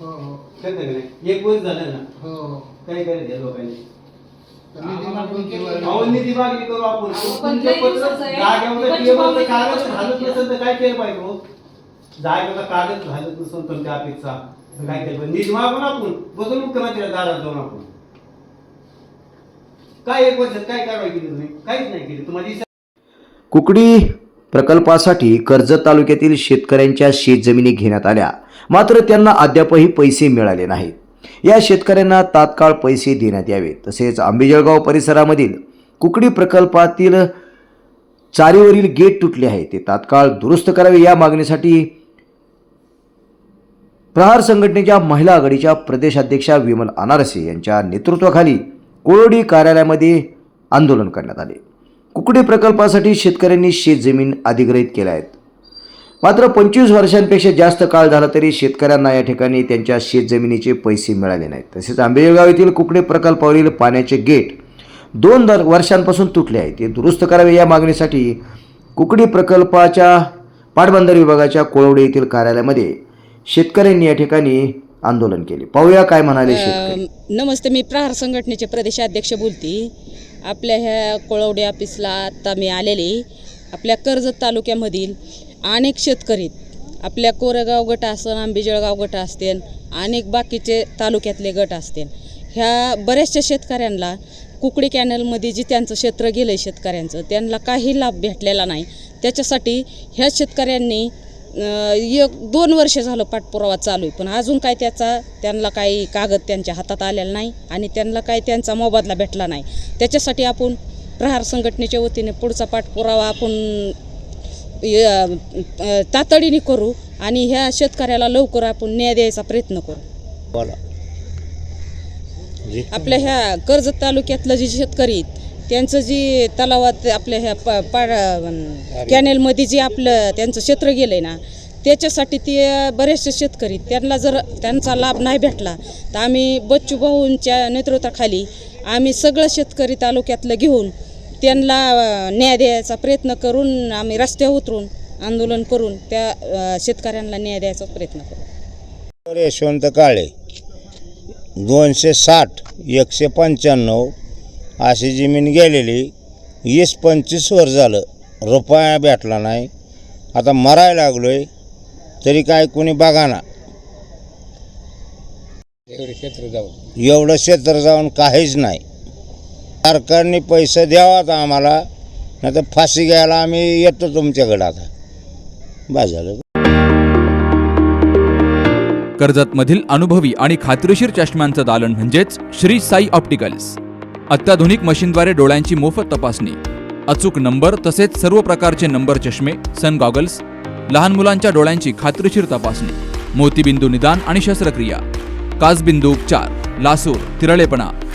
कळतं का नाही एक वर्ष झालं ना? काय करायचं या लोकांनी? अहो, निधी मागणी करू आपण. पण तुमचं लई पत्र दिवसाचं आहे. जागेवर पंचमागणी टेबलचं कागद. घालत नसेल तर काय केलं पाहिजे हो? जागेवर कागद घालत नसेल तुमच्या अपेक्षा. तर काय केलं पाहिजे? निधी मागून आपण. बसून मुख्यमंत्र्या दारात जाऊन आपण. काय एक वर्षात काय कारवाई केली तुम्ही? काहीच नाही केली. तुम्हाला कुकडी प्रकल्पासाठी कर्जत तालुक्यातील शेतकऱ्यांच्या शेतजमिनी घेण्यात आल्या. मात्र त्यांना अद्यापही पैसे मिळाले नाहीत. या शेतकऱ्यांना तात्काळ पैसे देण्यात यावे. तसेच आंबेजळगाव परिसरामधील कुकडी प्रकल्पातील चारीवरील गेट तुटले आहे ते तात्काळ दुरुस्त करावे या मागणीसाठी प्रहार संघटनेच्या महिला आघाडीच्या प्रदेशाध्यक्षा विमल अनारसे यांच्या नेतृत्वाखाली कोरोडी कार्यालयामध्ये आंदोलन करण्यात आले. कुकडी प्रकल्पासाठी शेतकऱ्यांनी शेतजमीन अधिग्रहित केल्या आहेत. मात्र पंचवीस वर्षांपेक्षा जास्त काळ झाला तरी शेतकऱ्यांना या ठिकाणी त्यांच्या शेतजमिनीचे पैसे मिळाले नाहीत. तसेच आंबेजळगाव येथील कुकडी प्रकल्पावरील पाण्याचे गेट दोन दर वर्षांपासून तुटले आहे ते दुरुस्त करावे या मागणीसाठी कुकडी प्रकल्पाच्या पाटबंधारे विभागाच्या कोळवडे येथील कार्यालयामध्ये शेतकऱ्यांनी या ठिकाणी आंदोलन केले. पाहूया काय म्हणाले शेतकरी. नमस्ते मी प्रहार संघटनेचे प्रदेशाध्यक्ष बोलती. आपल्या ह्या कोळवडे ऑफिसला आता मी आलेली. आपल्या कर्जत तालुक्यामधील अनेक शेतकरी आपल्या कोरेगाव गट असेल आंबेजळगाव गट असतील अनेक बाकीचे तालुक्यातले गट असतील ह्या बऱ्याचशा शेतकऱ्यांना कुकडी कॅनलमध्ये जे त्यांचं क्षेत्र गेलं आहे शेतकऱ्यांचं त्यांना काही लाभ भेटलेला नाही. त्याच्यासाठी ह्या शेतकऱ्यांनी एक दोन वर्ष झालं पाठपुरावा चालू आहे पण अजून काय त्याचा त्यांना काही कागद त्यांच्या हातात आलेला नाही आणि त्यांना काही त्यांचा मोबदला भेटला नाही. त्याच्यासाठी आपण प्रहार संघटनेच्या वतीने पुढचा पाठपुरावा आपण तातडीने करू आणि ह्या शेतकऱ्याला लवकर आपण न्याय द्यायचा प्रयत्न करू. आपल्या ह्या कर्जत तालुक्यातलं जे शेतकरी आहेत, त्यांचं जी तलावात आपल्या ह्या प पा कॅनेलमध्ये जे आपलं त्यांचं क्षेत्र गेलं आहे ना त्याच्यासाठी ते बरेचसे शेतकरी त्यांना जर त्यांचा लाभ नाही भेटला तर आम्ही बच्चू भाऊंच्या नेतृत्वाखाली आम्ही सगळं शेतकरी तालुक्यातलं घेऊन त्यांना न्याय द्यायचा प्रयत्न करून आम्ही रस्त्यावर उतरून आंदोलन करून त्या शेतकऱ्यांना न्याय द्यायचा प्रयत्न करू. यशवंत काळे दोनशे साठ एकशे पंच्याण्णव अशी जमीन गेलेली वीस पंचवीस वर्ष झालं रुपया भेटला नाही. आता मरायला लागलोय तरी काय कोणी बघाना एवढं क्षेत्र जाऊन काहीच नाही. सरकारने पैसे द्यावात आम्हाला नाही तर फाशी घ्यायला आम्ही येतो तुमच्याकडं आता. बस झालं. कर्जतमधील अनुभवी आणि खात्रीशीर चष्म्यांचं दालन म्हणजेच श्री साई ऑप्टिकल्स. अत्याधुनिक मशीनद्वारे डोळ्यांची मोफत तपासणी. अचूक नंबर तसेच सर्व प्रकारचे नंबर चष्मे सन गॉगल्स लहान मुलांच्या डोळ्यांची खात्रीशीर तपासणी मोतीबिंदू निदान आणि शस्त्रक्रिया. काजबिंदू उपचार लासूर तिरळेपणा.